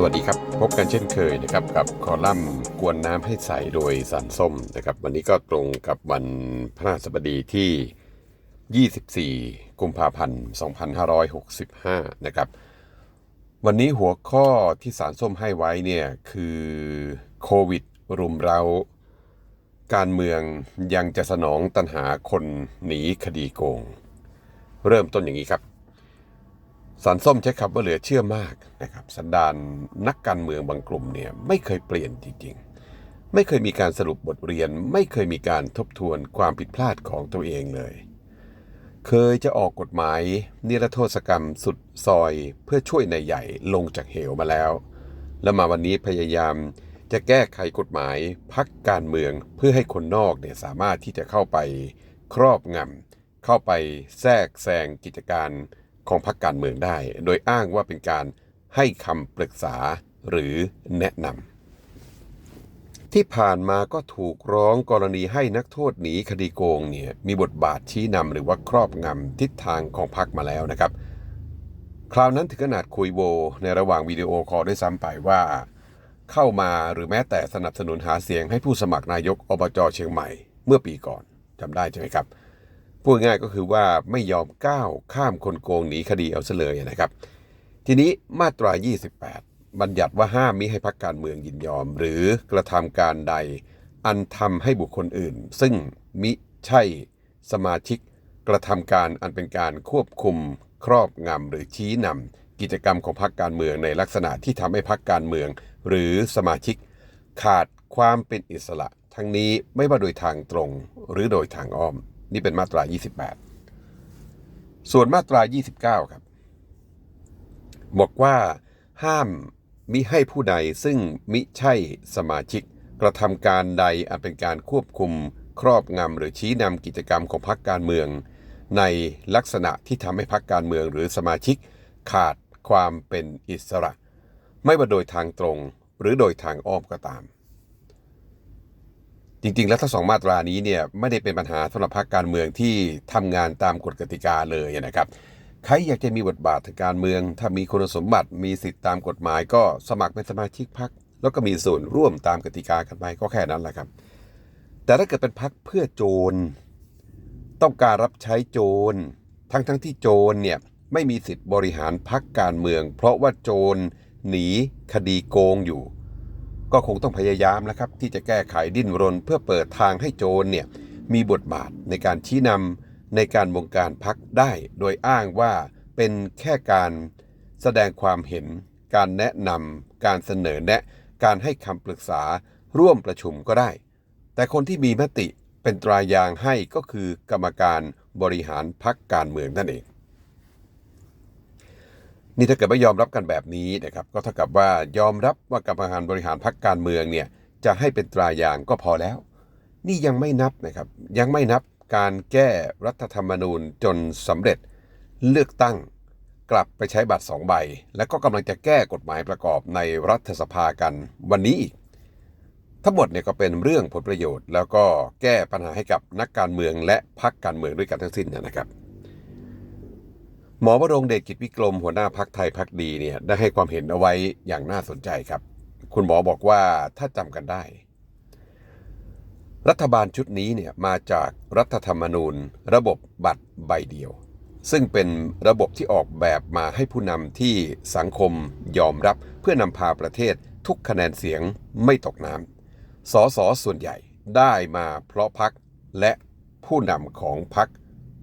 สวัสดีครับ พบกันเช่นเคยนะครับกับคอลัมน์กวนน้ำให้ใสโดยสันส้มนะครับ วันนี้ก็ตรงกับวันพระราชบดีที่ 24 กุมภาพันธ์ 2565 นะครับ วันนี้หัวข้อที่สารส้มให้ไว้เนี่ยคือโควิดรุมเราการเมืองยังจะสนองตันหาคนหนีคดีโกง เริ่มต้นอย่างนี้ครับ สารส้มใช้คำว่าเหลือเชื่อมากนะครับสันดานนักการเมืองบางกลุ่มเนี่ยไม่เคยเปลี่ยนจริงๆ ไม่เคยมีการสรุปบทเรียน ไม่เคยมีการทบทวนความผิดพลาดของตัวเองเลย เคยจะออกกฎหมายนิรโทษกรรมสุดซอยเพื่อช่วยนายใหญ่ลงจากเหวมาแล้ว แล้วมาวันนี้พยายามจะแก้ไขกฎหมายพักการเมืองเพื่อให้คนนอกเนี่ยสามารถที่จะเข้าไปครอบงำเข้าไปแทรกแซงกิจการ ของพรรคการเมืองได้ โดยอ้างว่าเป็นการให้คำปรึกษาหรือแนะนำที่ผ่านมาก็ถูกร้องกรณีให้นักโทษหนีคดีโกงเนี่ยมีบทบาทชี้นำหรือว่าครอบงำทิศทางของพรรคมาแล้วนะครับ คราวนั้นถึงขนาดคุยโว ในระหว่างวิดีโอคอลด้วยซ้ำไปว่าเข้ามาหรือแม้แต่สนับสนุนหาเสียงให้ผู้สมัครนายกอบจเชียงใหม่ เมื่อปีก่อนจำได้ใช่ไหมครับ พูดง่ายก็คือว่าไม่ยอมก้าวข้ามคนโกงหนีคดีเอาซะเลยนะครับ ทีนี้มาตรา 28 บัญญัติว่าห้ามมิให้พักการเมืองยินยอม หรือกระทำการใดอันทำให้บุคคลอื่น ซึ่งมิใช่สมาชิกกระทำการอันเป็นการควบคุมครอบงำหรือชี้นำกิจกรรมของพรรคการเมืองในลักษณะที่ทำให้พรรคการเมือง หรือสมาชิก ขาดความเป็นอิสระ ทั้งนี้ไม่ว่าโดยทางตรงหรือโดยทางอ้อม นี่เป็นมาตรา 28 ส่วนมาตรา 29 ครับ บอกว่าห้ามมิให้ผู้ใดซึ่งมิใช่สมาชิก กระทำการใดอันเป็นการควบคุม ครอบงำหรือชี้นำกิจกรรมของพรรคการเมือง ในลักษณะที่ทำให้พรรคการเมืองหรือสมาชิก ขาดความเป็นอิสระ ไม่ว่าโดยทางตรงหรือโดยทางอ้อมก็ตาม จริง ๆ แล้วทั้งสองมาตรานี้เนี่ยไม่ได้เป็นปัญหาสำหรับพรรคการเมืองที่ทำงานตามกฎกติกาเลยนะครับใครอยากจะมีบทบาททางการเมือง ถ้ามีคุณสมบัติมีสิทธิตามกฎหมาย ก็สมัครเป็นสมาชิกพรรคแล้วก็มีส่วนร่วมตามกติกากันไปก็แค่นั้นแหละครับ แต่ถ้าเกิดเป็นพรรคเพื่อโจร ต้องการรับใช้โจร ทั้งทั้งที่โจรเนี่ยไม่มีสิทธิ์บริหารพรรคการเมือง เพราะว่าโจรหนีคดีโกงอยู่ ก็คงต้องพยายามแล้วครับ ที่จะแก้ไขดิ้นรน เพื่อเปิดทางให้โจรเนี่ยมีบทบาทในการชี้นำในการบงการพักได้ โดยอ้างว่าเป็นแค่การแสดงความเห็น การแนะนำการเสนอแนะ การให้คำปรึกษาร่วมประชุมก็ได้ แต่คนที่มีมติเป็นตรายางให้ก็คือกรรมการบริหารพักการเมืองนั่นเอง นี่ถ้าเกิดไม่ยอมรับกันแบบนี้นะครับก็เท่ากับว่ายอมรับว่ากรรมการบริหารพรรคการเมืองเนี่ยจะให้เป็นตรายางก็พอแล้ว นี่ยังไม่นับนะครับยังไม่นับการแก้รัฐธรรมนูญจนสำเร็จเลือกตั้งกลับไปใช้บัตรสองใบ แล้วก็กำลังจะแก้กฎหมายประกอบในรัฐสภากันวันนี้อีกทั้งหมดเนี่ยก็เป็นเรื่องผลประโยชน์ แล้วก็แก้ปัญหาให้กับนักการเมืองและพรรคการเมืองด้วยกันทั้งสิ้นนะครับ หมอวรงค์เดชกิจวิกรมหัวหน้าพักไทยพักดีเนี่ยได้ให้ความเห็นเอาไว้อย่างน่าสนใจครับ คุณหมอบอกว่าถ้าจำกันได้ รัฐบาลชุดนี้เนี่ยมาจากรัฐธรรมนูญ ระบบบัตรใบเดียว ซึ่งเป็นระบบที่ออกแบบมาให้ผู้นำที่สังคมยอมรับเพื่อนำพาประเทศทุกคะแนนเสียงไม่ตกน้ำสอสอส่วนใหญ่ได้มาเพราะพักและผู้นำของพัก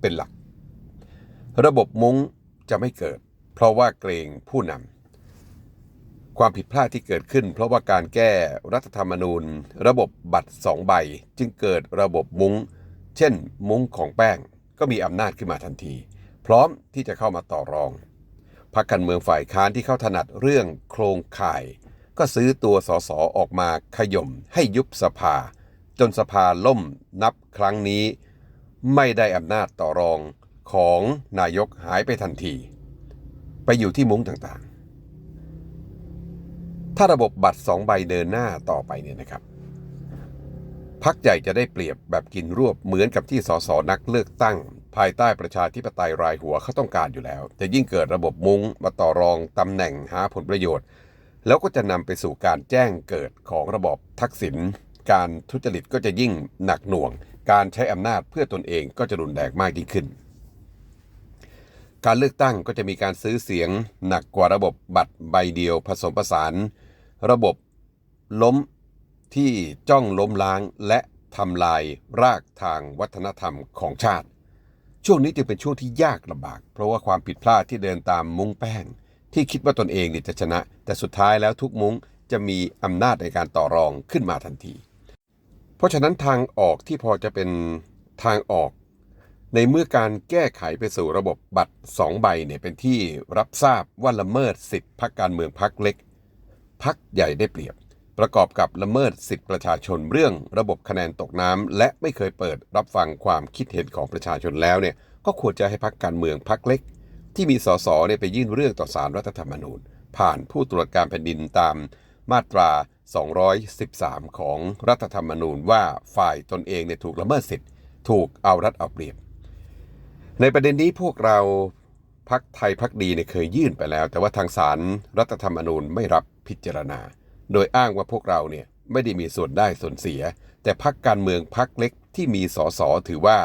เป็นหลัก ระบบมุ้งจะไม่เกิด เพราะว่าเกรงผู้นำความผิดพลาดที่เกิดขึ้น เพราะว่าการแก้รัฐธรรมนูญ ระบบบัตรสองใบ จึงเกิดระบบมุ้ง เช่น มุ้งของแป้งก็มีอำนาจขึ้นมาทันที พร้อมที่จะเข้ามาต่อรองพรรคการเมืองฝ่ายค้านที่เข้าถนัดเรื่องโครงข่าย ก็ซื้อตัวสสออกมาขย่มให้ยุบสภา จนสภาล่มนับครั้งนี้ ไม่ได้อำนาจต่อรอง ของนายกหายไปทันที ไปอยู่ที่มุ้งต่างๆ ถ้าระบบบัตรสองใบเดินหน้าต่อไปเนี่ยนะครับ พักใหญ่จะได้เปรียบแบบกินรวบเหมือนกับที่สสนักเลือกตั้ง ภายใต้ประชาธิปไตยรายหัวเขาต้องการอยู่แล้ว จะยิ่งเกิดระบบมุ้งมาต่อรองตำแหน่งหาผลประโยชน์ แล้วก็จะนำไปสู่การแจ้งเกิดของระบบทักษิณการทุจริตก็จะยิ่งหนักหน่วง การใช้อำนาจเพื่อตนเองก็จะรุนแรงมากยิ่งขึ้น การเลือกตั้งก็จะมีการซื้อเสียงหนักกว่าระบบบัตรใบเดียวผสมผสาน ระบบล้มที่จ้องล้มล้างและทำลายรากทางวัฒนธรรมของชาติ ช่วงนี้จึงเป็นช่วงที่ยากลำบาก เพราะว่าความผิดพลาดที่เดินตามมุ้งแป้ง ที่คิดว่าตนเองเนี่ยจะชนะ แต่สุดท้ายแล้วทุกมุ้งจะมีอำนาจในการต่อรองขึ้นมาทันที เพราะฉะนั้นทางออกที่พอจะเป็นทางออก ในเมื่อการแก้ไขไปสู่ระบบบัตรสองใบเนี่ยเป็นที่รับทราบว่าละเมิดสิทธิพักการเมืองพักเล็ก พักใหญ่ได้เปรียบ ประกอบกับละเมิดสิทธิประชาชนเรื่องระบบคะแนนตกน้ำและไม่เคยเปิดรับฟังความคิดเห็นของประชาชนแล้วเนี่ยก็ควรจะให้พักการเมืองพักเล็ก ที่มีสสเนี่ยไปยื่นเรื่องต่อสารรัฐธรรมนูญ ผ่านผู้ตรวจการแผ่นดินตามมาตรา 213 ของรัฐธรรมนูญว่าฝ่ายตนเองเนี่ยถูกละเมิดสิทธิ์ ถูกเอารัดเอาเปรียบ ในประเด็นนี้พวกเราพักไทยพักดีเนี่ยเคยยื่นไปแล้ว แต่ว่าทางศาลรรัฐธรรมนูญไม่รับพิจารณา โดยอ้างว่าพวกเราเนี่ยไม่ได้มีส่วนได้ส่วนเสีย แต่พักการเมืองพักเล็กที่มีสสถือว่า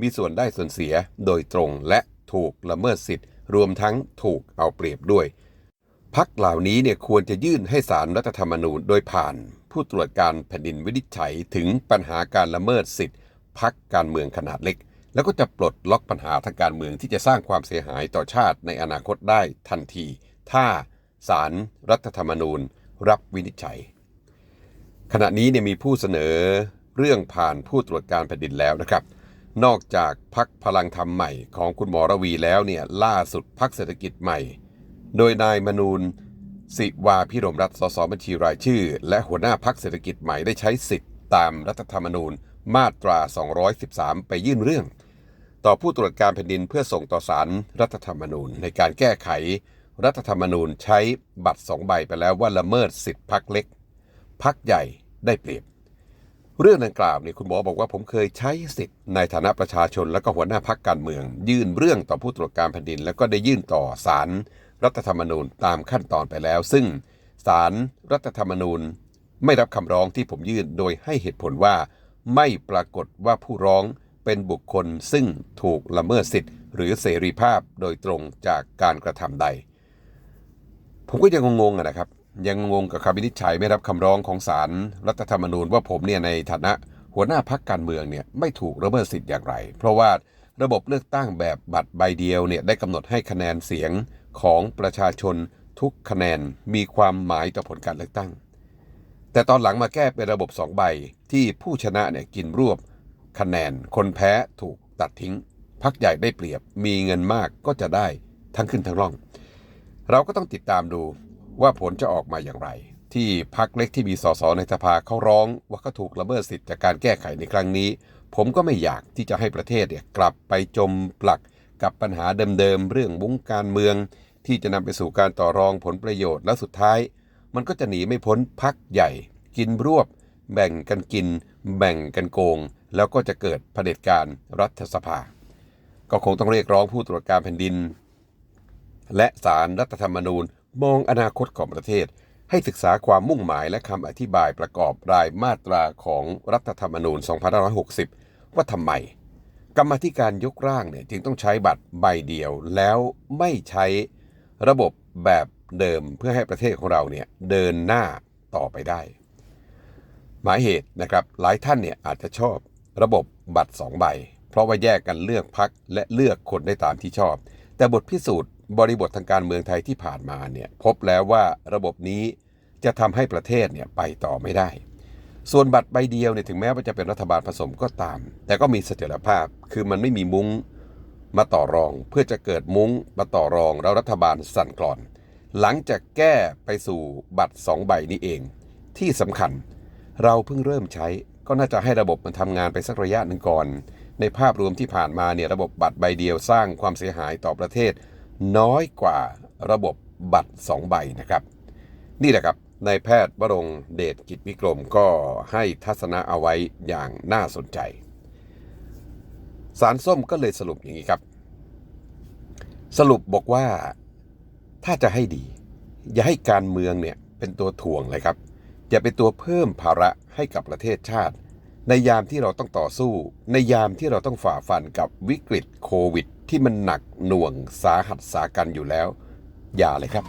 มีส่วนได้ส่วนเสียโดยตรงและถูกละเมิดสิทธิ์ รวมทั้งถูกเอาเปรียบด้วย พักเหล่านี้เนี่ยควรจะยื่นให้สารรัฐธรรมนูญโดยผ่าน ผู้ตรวจการแผ่นดินวินิจฉัยถึงปัญหาการละเมิดสิทธิ์ พักการเมืองขนาดเล็ก แล้วก็จะปลดล็อกปัญหาทางการเมืองที่จะสร้างความเสียหายต่อชาติในอนาคตได้ทันที ถ้าสารรัฐธรรมนูญ รับวินิจฉัย ขณะนี้เนี่ยมีผู้เสนอเรื่องผ่านผู้ตรวจการแผ่นดินแล้วนะครับ นอกจากพักพลังธรรมใหม่ของคุณหมอระวีแล้วเนี่ยล่าสุดพักเศรษฐกิจใหม่ โดยนายมนูนสิวาพิรมรัตน์สสบัญชีรายชื่อ และหัวหน้าพักเศรษฐกิจใหม่ได้ใช้สิทธิ์ตามรัฐธรรมนูญมาตรา 213 ไปยื่นเรื่อง ต่อผู้ตรวจการแผ่นดินเพื่อส่งต่อสารรัฐธรรมนูญ ในการแก้ไข รัฐธรรมนูญใช้บัตรสองใบไปแล้วว่าละเมิดสิทธิพักเล็ก พักใหญ่ได้เปรียบ เรื่องดังกล่าวเนี่ยคุณหมอบอกว่าผมเคยใช้สิทธิ์ในฐานะประชาชนและก็หัวหน้าพักการเมือง ยื่นเรื่องต่อผู้ตรวจการแผ่นดิน แล้วก็ได้ยื่นต่อศาลรัฐธรรมนูญตามขั้นตอนไปแล้ว ซึ่งศาลรัฐธรรมนูญไม่รับคำร้องที่ผมยื่นโดยให้เหตุผลว่า ไม่ปรากฏว่าผู้ร้อง เป็นบุคคลซึ่งถูกละเมิดสิทธิ์ หรือเสรีภาพโดยตรงจากการกระทำใด ผมก็ยังงงๆนะครับ ยังงงกับคำวินิจฉัยไม่รับคำร้องของศาลรรัฐธรรมนูญว่าผมเนี่ยในฐานะหัวหน้าพักการเมืองเนี่ยไม่ถูกละเมิดสิทธิ์อย่างไร เพราะว่าระบบเลือกตั้งแบบบัตรใบเดียวเนี่ยได้กำหนดให้คะแนนเสียงของประชาชนทุกคะแนนมีความหมายต่อผลการเลือกตั้ง แต่ตอนหลังมาแก้เป็นระบบสองใบที่ผู้ชนะเนี่ยกินรวบ คะแนนคนแพ้ถูกตัดทิ้ง พักใหญ่ได้เปรียบ มีเงินมากก็จะได้ทั้งขึ้นทั้งล่อง เราก็ต้องติดตามดูว่าผลจะออกมาอย่างไร ที่พักเล็กที่มีสสในสภาเขาร้องว่าเขาถูกละเมิดสิทธิ์จากการแก้ไขในครั้งนี้ ผมก็ไม่อยากที่จะให้ประเทศเนี่ยกลับไปจมปลักกับปัญหาเดิมๆเรื่องวงการเมือง ที่จะนำไปสู่การต่อรองผลประโยชน์และสุดท้าย มันก็จะหนีไม่พ้นพักใหญ่ กินรวบ แบ่งกันกิน แบ่งกันโกง แล้วก็จะเกิดเผด็จการรัฐสภา ก็คงต้องเรียกร้องผู้ตรวจการแผ่นดิน และสารรัฐธรรมนูญมองอนาคตของประเทศ ให้ศึกษาความมุ่งหมายและคำอธิบายประกอบรายมาตราของรัฐธรรมนูญ 2560 ว่าทำไม กรรมธิการยกร่างเนี่ยจึงต้องใช้บัตรใบเดียวแล้วไม่ใช้ระบบแบบเดิมเพื่อให้ประเทศของเราเนี่ยเดินหน้าต่อไปได้ หมายเหตุนะครับหลายท่านเนี่ยอาจจะชอบ ระบบบัตร 2 ใบ เพราะว่าแยกกันเลือกพักและเลือกคนได้ตามที่ชอบ แต่บทพิสูจน์บริบททางการเมืองไทยที่ผ่านมาเนี่ยพบแล้วว่าระบบนี้จะทำให้ประเทศเนี่ยไปต่อไม่ได้ ส่วนบัตรใบเดียวเนี่ยถึงแม้ว่าจะเป็นรัฐบาลผสมก็ตาม แต่ก็มีเสถียรภาพ คือมันไม่มีมุ้งมาต่อรอง เพื่อจะเกิดมุ้งมาต่อรองแล้วรัฐบาลสั่นกลอน หลังจากแก้ไปสู่บัตรสองใบนี้เอง ที่สำคัญเราเพิ่งเริ่มใช้ ก็น่าจะให้ระบบมันทำงานไปสักระยะหนึ่งก่อน ในภาพรวมที่ผ่านมาเนี่ยระบบบัตรใบเดียวสร้างความเสียหายต่อประเทศ น้อยกว่าระบบบัตร 2 ใบนะครับ นี่แหละครับนายแพทย์วรงเดชกิจวิกรมก็ให้ทัศนะเอาไว้อย่างน่าสนใจ สารส้มก็เลยสรุปอย่างนี้ครับ สรุปบอกว่าถ้าจะให้ดี อย่าให้การเมืองเนี่ยเป็นตัวถ่วงเลยครับ จะเป็นตัวเพิ่มภาระให้กับประเทศชาติ ในยามที่เราต้องต่อสู้ ในยามที่เราต้องฝ่าฟันกับวิกฤตโควิด ที่มันหนักหน่วงสาหัสสากันอยู่แล้ว อย่าเลยครับ